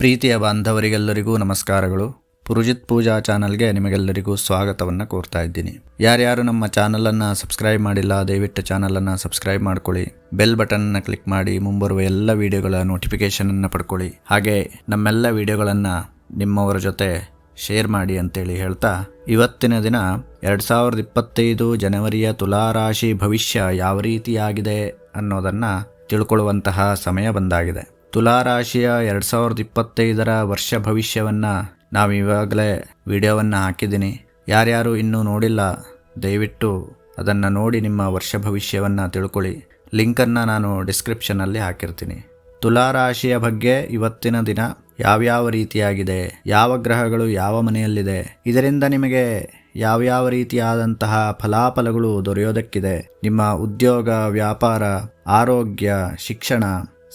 ಪ್ರೀತಿಯ ಬಾಂಧವರಿಗೆಲ್ಲರಿಗೂ ನಮಸ್ಕಾರಗಳು. ಪುರುಜಿತ್ ಪೂಜಾ ಚಾನಲ್ಗೆ ನಿಮಗೆಲ್ಲರಿಗೂ ಸ್ವಾಗತವನ್ನು ಕೋರ್ತಾ ಇದ್ದೀನಿ. ಯಾರ್ಯಾರು ನಮ್ಮ ಚಾನಲನ್ನು ಸಬ್ಸ್ಕ್ರೈಬ್ ಮಾಡಿಲ್ಲ, ದಯವಿಟ್ಟು ಚಾನಲನ್ನು ಸಬ್ಸ್ಕ್ರೈಬ್ ಮಾಡ್ಕೊಳ್ಳಿ. ಬೆಲ್ ಬಟನ್ನ ಕ್ಲಿಕ್ ಮಾಡಿ, ಮುಂಬರುವ ಎಲ್ಲ ವಿಡಿಯೋಗಳ ನೋಟಿಫಿಕೇಷನನ್ನು ಪಡ್ಕೊಳ್ಳಿ. ಹಾಗೆ ನಮ್ಮೆಲ್ಲ ವಿಡಿಯೋಗಳನ್ನು ನಿಮ್ಮವರ ಜೊತೆ ಶೇರ್ ಮಾಡಿ ಅಂತೇಳಿ ಹೇಳ್ತಾ, ಇವತ್ತಿನ ದಿನ ಎರಡು ಸಾವಿರದ ಇಪ್ಪತ್ತೈದು ಜನವರಿಯ ತುಲಾರಾಶಿ ಭವಿಷ್ಯ ಯಾವ ರೀತಿಯಾಗಿದೆ ಅನ್ನೋದನ್ನು ತಿಳ್ಕೊಳ್ಳುವಂತಹ ಸಮಯ ಬಂದಾಗಿದೆ. ತುಲಾರಾಶಿಯ ಎರಡು ಸಾವಿರದ ಇಪ್ಪತ್ತೈದರ ವರ್ಷ ಭವಿಷ್ಯವನ್ನು ನಾವು ಇವಾಗಲೇ ವಿಡಿಯೋವನ್ನು ಹಾಕಿದ್ದೀನಿ. ಯಾರ್ಯಾರು ಇನ್ನೂ ನೋಡಿಲ್ಲ, ದಯವಿಟ್ಟು ಅದನ್ನು ನೋಡಿ ನಿಮ್ಮ ವರ್ಷ ಭವಿಷ್ಯವನ್ನು ತಿಳ್ಕೊಳ್ಳಿ. ಲಿಂಕನ್ನು ನಾನು ಡಿಸ್ಕ್ರಿಪ್ಷನಲ್ಲಿ ಹಾಕಿರ್ತೀನಿ. ತುಲಾರಾಶಿಯ ಬಗ್ಗೆ ಇವತ್ತಿನ ದಿನ ಯಾವ್ಯಾವ ರೀತಿಯಾಗಿದೆ, ಯಾವ ಗ್ರಹಗಳು ಯಾವ ಮನೆಯಲ್ಲಿದೆ, ಇದರಿಂದ ನಿಮಗೆ ಯಾವ್ಯಾವ ರೀತಿಯಾದಂತಹ ಫಲಾಫಲಗಳು ದೊರೆಯೋದಕ್ಕಿದೆ, ನಿಮ್ಮ ಉದ್ಯೋಗ, ವ್ಯಾಪಾರ, ಆರೋಗ್ಯ, ಶಿಕ್ಷಣ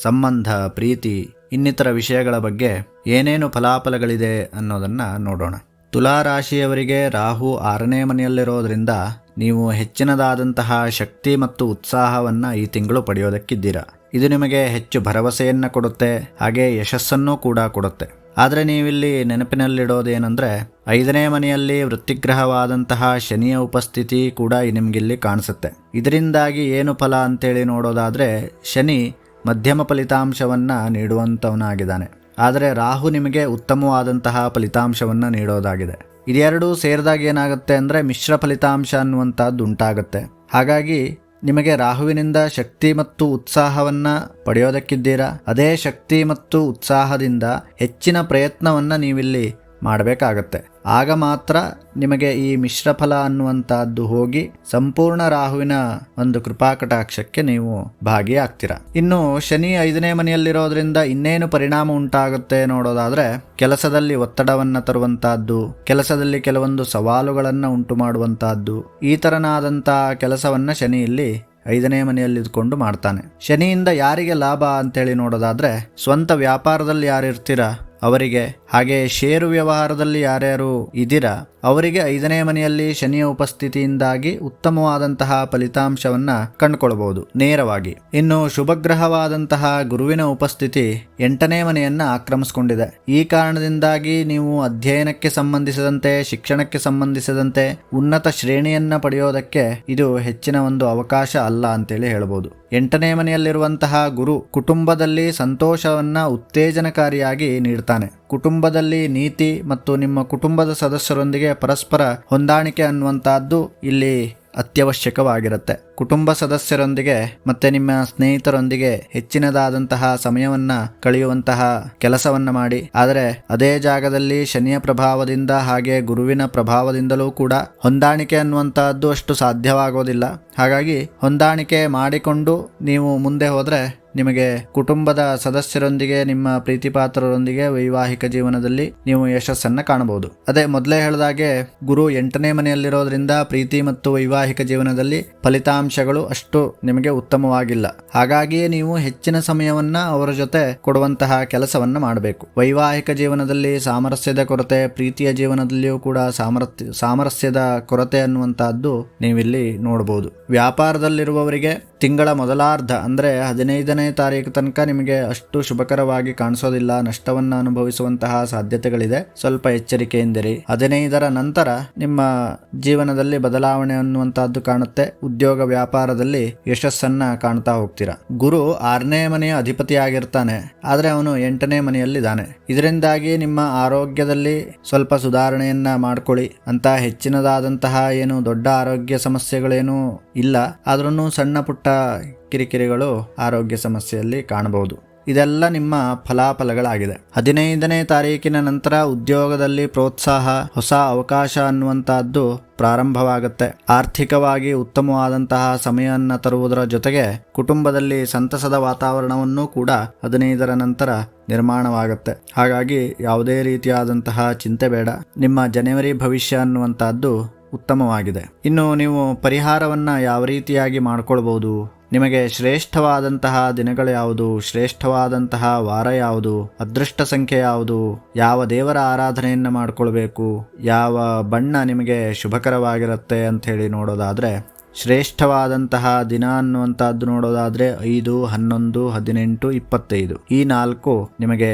ಸಂಬಂಧ, ಪ್ರೀತಿ, ಇನ್ನಿತರ ವಿಷಯಗಳ ಬಗ್ಗೆ ಏನೇನು ಫಲಾಫಲಗಳಿದೆ ಅನ್ನೋದನ್ನು ನೋಡೋಣ. ತುಲಾರಾಶಿಯವರಿಗೆ ರಾಹು ಆರನೇ ಮನೆಯಲ್ಲಿರೋದ್ರಿಂದ ನೀವು ಹೆಚ್ಚಿನದಾದಂತಹ ಶಕ್ತಿ ಮತ್ತು ಉತ್ಸಾಹವನ್ನು ಈ ತಿಂಗಳು ಪಡೆಯೋದಕ್ಕಿದ್ದೀರಾ. ಇದು ನಿಮಗೆ ಹೆಚ್ಚು ಭರವಸೆಯನ್ನು ಕೊಡುತ್ತೆ, ಹಾಗೆ ಯಶಸ್ಸನ್ನೂ ಕೂಡ ಕೊಡುತ್ತೆ. ಆದರೆ ನೀವಿಲ್ಲಿ ನೆನಪಿನಲ್ಲಿಡೋದೇನೆಂದರೆ, ಐದನೇ ಮನೆಯಲ್ಲಿ ವೃತ್ತಿಗ್ರಹವಾದಂತಹ ಶನಿಯ ಉಪಸ್ಥಿತಿ ಕೂಡ ನಿಮಗಿಲ್ಲಿ ಕಾಣಿಸುತ್ತೆ. ಇದರಿಂದಾಗಿ ಏನು ಫಲ ಅಂತೇಳಿ ನೋಡೋದಾದರೆ, ಶನಿ ಮಧ್ಯಮ ಫಲಿತಾಂಶವನ್ನು ನೀಡುವಂಥವನಾಗಿದ್ದಾನೆ ಆದರೆ ರಾಹು ನಿಮಗೆ ಉತ್ತಮವಾದಂತಹ ಫಲಿತಾಂಶವನ್ನು ನೀಡೋದಾಗಿದೆ. ಇದೆರಡೂ ಸೇರಿದಾಗ ಏನಾಗುತ್ತೆ ಅಂದರೆ ಮಿಶ್ರ ಫಲಿತಾಂಶ ಅನ್ನುವಂಥದ್ದು ಉಂಟಾಗುತ್ತೆ. ಹಾಗಾಗಿ ನಿಮಗೆ ರಾಹುವಿನಿಂದ ಶಕ್ತಿ ಮತ್ತು ಉತ್ಸಾಹವನ್ನು ಪಡೆಯೋದಕ್ಕಿದ್ದೀರಾ? ಅದೇ ಶಕ್ತಿ ಮತ್ತು ಉತ್ಸಾಹದಿಂದ ಹೆಚ್ಚಿನ ಪ್ರಯತ್ನವನ್ನು ನೀವಿಲ್ಲಿ ಮಾಡಬೇಕಾಗತ್ತೆ. ಆಗ ಮಾತ್ರ ನಿಮಗೆ ಈ ಮಿಶ್ರಫಲ ಅನ್ನುವಂತಹದ್ದು ಹೋಗಿ ಸಂಪೂರ್ಣ ರಾಹುವಿನ ಒಂದು ಕೃಪಾಕಟಾಕ್ಷಕ್ಕೆ ನೀವು ಭಾಗಿಯಾಗ್ತೀರಾ. ಇನ್ನು ಶನಿ ಐದನೇ ಮನೆಯಲ್ಲಿರೋದ್ರಿಂದ ಇನ್ನೇನು ಪರಿಣಾಮ ಉಂಟಾಗುತ್ತೆ ನೋಡೋದಾದ್ರೆ ಕೆಲಸದಲ್ಲಿ ಒತ್ತಡವನ್ನು ತರುವಂತಹದ್ದು ಕೆಲಸದಲ್ಲಿ ಕೆಲವೊಂದು ಸವಾಲುಗಳನ್ನು ಉಂಟು ಮಾಡುವಂತಹದ್ದು ಈ ತರನಾದಂತಹ ಕೆಲಸವನ್ನ ಶನಿ ಇಲ್ಲಿ ಐದನೇ ಮನೆಯಲ್ಲಿ ಇದ್ಕೊಂಡು ಮಾಡ್ತಾನೆ. ಶನಿಯಿಂದ ಯಾರಿಗೆ ಲಾಭ ಅಂತೇಳಿ ನೋಡೋದಾದ್ರೆ ಸ್ವಂತ ವ್ಯಾಪಾರದಲ್ಲಿ ಯಾರು ಇರ್ತೀರಾ ಅವರಿಗೆ, ಹಾಗೆ ಷೇರು ವ್ಯವಹಾರದಲ್ಲಿ ಯಾರ್ಯಾರು ಇದ್ದೀರಾ, ಅವರಿಗೆ ಐದನೇ ಮನೆಯಲ್ಲಿ ಶನಿಯ ಉಪಸ್ಥಿತಿಯಿಂದಾಗಿ ಉತ್ತಮವಾದಂತಹ ಫಲಿತಾಂಶವನ್ನ ಕಂಡುಕೊಳ್ಳಬಹುದು, ನೇರವಾಗಿ. ಇನ್ನು ಶುಭಗ್ರಹವಾದಂತಹ ಗುರುವಿನ ಉಪಸ್ಥಿತಿ ಎಂಟನೇ ಮನೆಯನ್ನ ಆಕ್ರಮಿಸಿಕೊಂಡಿದೆ. ಈ ಕಾರಣದಿಂದಾಗಿ ನೀವು ಅಧ್ಯಯನಕ್ಕೆ ಸಂಬಂಧಿಸಿದಂತೆ, ಶಿಕ್ಷಣಕ್ಕೆ ಸಂಬಂಧಿಸಿದಂತೆ ಉನ್ನತ ಶ್ರೇಣಿಯನ್ನ ಪಡೆಯೋದಕ್ಕೆ ಇದು ಹೆಚ್ಚಿನ ಒಂದು ಅವಕಾಶ ಅಲ್ಲ ಅಂತೇಳಿ ಹೇಳ್ಬೋದು ಎಂಟನೇ ಮನೆಯಲ್ಲಿರುವಂತಹ ಗುರು ಕುಟುಂಬದಲ್ಲಿ ಸಂತೋಷವನ್ನು ಉತ್ತೇಜನಕಾರಿಯಾಗಿ ನೀಡ್ತಾನೆ. ಕುಟುಂಬದಲ್ಲಿ ನೀತಿ ಮತ್ತು ನಿಮ್ಮ ಕುಟುಂಬದ ಸದಸ್ಯರೊಂದಿಗೆ ಪರಸ್ಪರ ಹೊಂದಾಣಿಕೆ ಅನ್ನುವಂತಹದ್ದು ಇಲ್ಲಿ ಅತ್ಯವಶ್ಯಕವಾಗಿರುತ್ತೆ. ಕುಟುಂಬ ಸದಸ್ಯರೊಂದಿಗೆ ಮತ್ತೆ ನಿಮ್ಮ ಸ್ನೇಹಿತರೊಂದಿಗೆ ಹೆಚ್ಚಿನದಾದಂತಹ ಸಮಯವನ್ನ ಕಳೆಯುವಂತಹ ಕೆಲಸವನ್ನ ಮಾಡಿ. ಆದರೆ ಅದೇ ಜಾಗದಲ್ಲಿ ಶನಿಯ ಪ್ರಭಾವದಿಂದ ಹಾಗೆ ಗುರುವಿನ ಪ್ರಭಾವದಿಂದಲೂ ಕೂಡ ಹೊಂದಾಣಿಕೆ ಅನ್ನುವಂತಹದ್ದು ಅಷ್ಟು ಸಾಧ್ಯವಾಗೋದಿಲ್ಲ. ಹಾಗಾಗಿ ಹೊಂದಾಣಿಕೆ ಮಾಡಿಕೊಂಡು ನೀವು ಮುಂದೆ ಹೋದ್ರೆ ನಿಮಗೆ ಕುಟುಂಬದ ಸದಸ್ಯರೊಂದಿಗೆ, ನಿಮ್ಮ ಪ್ರೀತಿಪಾತ್ರರೊಂದಿಗೆ ವೈವಾಹಿಕ ಜೀವನದಲ್ಲಿ ನೀವು ಯಶಸ್ಸನ್ನು ಕಾಣಬಹುದು. ಅದೇ ಮೊದಲೇ ಹೇಳಿದಾಗೆ, ಗುರು ಎಂಟನೇ ಮನೆಯಲ್ಲಿರೋದ್ರಿಂದ ಪ್ರೀತಿ ಮತ್ತು ವೈವಾಹಿಕ ಜೀವನದಲ್ಲಿ ಫಲಿತಾಂಶಗಳು ಅಷ್ಟು ನಿಮಗೆ ಉತ್ತಮವಾಗಿಲ್ಲ. ಹಾಗಾಗಿಯೇ ನೀವು ಹೆಚ್ಚಿನ ಸಮಯವನ್ನ ಅವರ ಜೊತೆ ಕೊಡುವಂತಹ ಕೆಲಸವನ್ನ ಮಾಡಬೇಕು. ವೈವಾಹಿಕ ಜೀವನದಲ್ಲಿ ಸಾಮರಸ್ಯದ ಕೊರತೆ, ಪ್ರೀತಿಯ ಜೀವನದಲ್ಲಿಯೂ ಕೂಡ ಸಾಮರಸ್ಯ ಸಾಮರಸ್ಯದ ಕೊರತೆ ಅನ್ನುವಂತಹದ್ದು ನೀವಿಲ್ಲಿ ನೋಡಬಹುದು ವ್ಯಾಪಾರದಲ್ಲಿರುವವರಿಗೆ ತಿಂಗಳ ಮೊದಲಾರ್ಧ, ಅಂದರೆ ಹದಿನೈದನೇ ತಾರೀಕು ತನಕ ನಿಮಗೆ ಅಷ್ಟು ಶುಭಕರವಾಗಿ ಕಾಣಿಸೋದಿಲ್ಲ, ನಷ್ಟವನ್ನು ಅನುಭವಿಸುವಂತಹ ಸಾಧ್ಯತೆಗಳಿದೆ. ಸ್ವಲ್ಪ ಎಚ್ಚರಿಕೆಯಿಂದಿರಿ. ಹದಿನೈದರ ನಂತರ ನಿಮ್ಮ ಜೀವನದಲ್ಲಿ ಬದಲಾವಣೆ ಅನ್ನುವಂತಹದ್ದು ಕಾಣುತ್ತೆ. ಉದ್ಯೋಗ ವ್ಯಾಪಾರದಲ್ಲಿ ಯಶಸ್ಸನ್ನ ಕಾಣ್ತಾ ಹೋಗ್ತೀರಾ. ಗುರು ಆರನೇ ಮನೆಯ ಅಧಿಪತಿಯಾಗಿರ್ತಾನೆ, ಆದರೆ ಅವನು ಎಂಟನೇ ಮನೆಯಲ್ಲಿದ್ದಾನೆ. ಇದರಿಂದಾಗಿ ನಿಮ್ಮ ಆರೋಗ್ಯದಲ್ಲಿ ಸ್ವಲ್ಪ ಸುಧಾರಣೆಯನ್ನ ಮಾಡ್ಕೊಳ್ಳಿ. ಅಂತ ಹೆಚ್ಚಿನದಾದಂತಹ ಏನು ದೊಡ್ಡ ಆರೋಗ್ಯ ಸಮಸ್ಯೆಗಳೇನು ಇಲ್ಲ. ಆದ್ರೂ ಸಣ್ಣ ಪುಟ್ಟ ಕಿರಿಕಿರಿಗಳು ಆರೋಗ್ಯ ಸಮಸ್ಯೆಯಲ್ಲಿ ಕಾಣಬಹುದು. ಇದೆಲ್ಲ ನಿಮ್ಮ ಫಲಾಫಲಗಳಾಗಿದೆ. ಹದಿನೈದನೇ ತಾರೀಕಿನ ನಂತರ ಉದ್ಯೋಗದಲ್ಲಿ ಪ್ರೋತ್ಸಾಹ, ಹೊಸ ಅವಕಾಶ ಅನ್ನುವಂತಹದ್ದು ಪ್ರಾರಂಭವಾಗುತ್ತೆ. ಆರ್ಥಿಕವಾಗಿ ಉತ್ತಮವಾದಂತಹ ಸಮಯವನ್ನು ತರುವುದರ ಜೊತೆಗೆ ಕುಟುಂಬದಲ್ಲಿ ಸಂತಸದ ವಾತಾವರಣವನ್ನು ಕೂಡ ಹದಿನೈದರ ನಂತರ ನಿರ್ಮಾಣವಾಗುತ್ತೆ. ಹಾಗಾಗಿ ಯಾವುದೇ ರೀತಿಯಾದಂತಹ ಚಿಂತೆ ಬೇಡ. ನಿಮ್ಮ ಜನವರಿ ಭವಿಷ್ಯ ಅನ್ನುವಂತಹದ್ದು ಉತ್ತಮವಾಗಿದೆ. ಇನ್ನು ನೀವು ಪರಿಹಾರವನ್ನು ಯಾವ ರೀತಿಯಾಗಿ ಮಾಡ್ಕೊಳ್ಬೋದು ನಿಮಗೆ ಶ್ರೇಷ್ಠವಾದಂತಹ ದಿನಗಳು ಯಾವುದು? ಶ್ರೇಷ್ಠವಾದಂತಹ ವಾರ ಯಾವುದು? ಅದೃಷ್ಟ ಸಂಖ್ಯೆ ಯಾವುದು? ಯಾವ ದೇವರ ಆರಾಧನೆಯನ್ನು ಮಾಡಿಕೊಳ್ಬೇಕು? ಯಾವ ಬಣ್ಣ ನಿಮಗೆ ಶುಭಕರವಾಗಿರುತ್ತೆ ಹೇಳಿ ನೋಡೋದಾದ್ರೆ, ಶ್ರೇಷ್ಠವಾದಂತಹ ದಿನ ಅನ್ನುವಂಥದ್ದು ನೋಡೋದಾದ್ರೆ ಐದು, ಹನ್ನೊಂದು, ಹದಿನೆಂಟು, ಇಪ್ಪತ್ತೈದು. ಈ ನಾಲ್ಕು ನಿಮಗೆ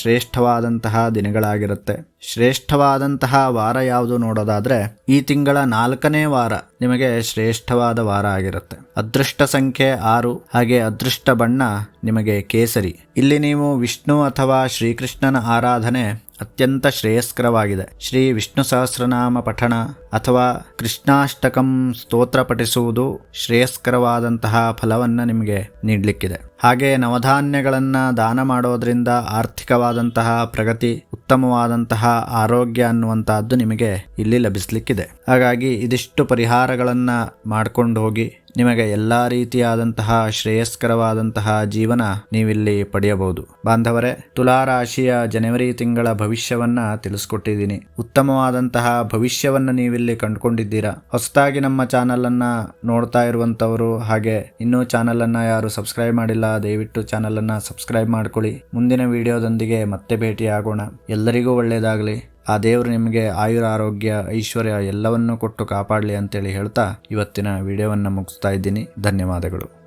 ಶ್ರೇಷ್ಠವಾದಂತಹ ದಿನಗಳಾಗಿರುತ್ತೆ. ಶ್ರೇಷ್ಠವಾದಂತಹ ವಾರ ಯಾವುದು ನೋಡೋದಾದ್ರೆ, ಈ ತಿಂಗಳ ನಾಲ್ಕನೇ ವಾರ ನಿಮಗೆ ಶ್ರೇಷ್ಠವಾದ ವಾರ ಆಗಿರುತ್ತೆ. ಅದೃಷ್ಟ ಸಂಖ್ಯೆ ಆರು, ಹಾಗೆ ಅದೃಷ್ಟ ಬಣ್ಣ ನಿಮಗೆ ಕೇಸರಿ. ಇಲ್ಲಿ ನೀವು ವಿಷ್ಣು ಅಥವಾ ಶ್ರೀಕೃಷ್ಣನ ಆರಾಧನೆ ಅತ್ಯಂತ ಶ್ರೇಯಸ್ಕರವಾಗಿದೆ. ಶ್ರೀ ವಿಷ್ಣು ಸಹಸ್ರನಾಮ ಪಠಣ ಅಥವಾ ಕೃಷ್ಣಾಷ್ಟಕಂ ಸ್ತೋತ್ರ ಪಠಿಸುವುದು ಶ್ರೇಯಸ್ಕರವಾದಂತಹ ಫಲವನ್ನ ನಿಮಗೆ ನೀಡಲಿಕ್ಕಿದೆ. ಹಾಗೆ ನವಧಾನ್ಯಗಳನ್ನು ದಾನ ಮಾಡೋದರಿಂದ ಆರ್ಥಿಕವಾದಂತಹ ಪ್ರಗತಿ, ಉತ್ತಮವಾದಂತಹ ಆರೋಗ್ಯ ಅನ್ನುವಂತಹದ್ದು ನಿಮಗೆ ಇಲ್ಲಿ ಲಭಿಸಲಿಕ್ಕಿದೆ. ಹಾಗಾಗಿ ಇದಿಷ್ಟು ಪರಿಹಾರಗಳನ್ನು ಮಾಡ್ಕೊಂಡು ಹೋಗಿ ನಿಮಗೆ ಎಲ್ಲ ರೀತಿಯಾದಂತಹ ಶ್ರೇಯಸ್ಕರವಾದಂತಹ ಜೀವನ ನೀವಿಲ್ಲಿ ಪಡೆಯಬಹುದು. ಬಾಂಧವರೇ, ತುಲಾರಾಶಿಯ ಜನವರಿ ತಿಂಗಳ ಭವಿಷ್ಯವನ್ನ ತಿಳಿಸ್ಕೊಟ್ಟಿದ್ದೀನಿ. ಉತ್ತಮವಾದಂತಹ ಭವಿಷ್ಯವನ್ನ ನೀವಿಲ್ಲಿ ಕಂಡುಕೊಂಡಿದ್ದೀರಾ? ಹೊಸದಾಗಿ ನಮ್ಮ ಚಾನಲ್ ಅನ್ನ ನೋಡ್ತಾ ಇರುವಂತವರು ಹಾಗೆ ಇನ್ನೂ ಚಾನಲ್ ಅನ್ನ ಯಾರು ಸಬ್ಸ್ಕ್ರೈಬ್ ಮಾಡಿಲ್ಲ, ದಯವಿಟ್ಟು ಚಾನಲ್ ಅನ್ನ ಸಬ್ಸ್ಕ್ರೈಬ್ ಮಾಡ್ಕೊಳ್ಳಿ. ಮುಂದಿನ ವಿಡಿಯೋದೊಂದಿಗೆ ಮತ್ತೆ ಭೇಟಿಯಾಗೋಣ. ಎಲ್ಲರಿಗೂ ಒಳ್ಳೆಯದಾಗಲಿ ಆ ದೇವರು ನಿಮಗೆ ಆಯುರ, ಆರೋಗ್ಯ, ಐಶ್ವರ್ಯ ಎಲ್ಲವನ್ನೂ ಕೊಟ್ಟು ಕಾಪಾಡಲಿ ಅಂತೇಳಿ ಹೇಳ್ತಾ ಇವತ್ತಿನ ವಿಡಿಯೋವನ್ನು ಮುಗಿಸ್ತಾ ಇದ್ದೀನಿ. ಧನ್ಯವಾದಗಳು.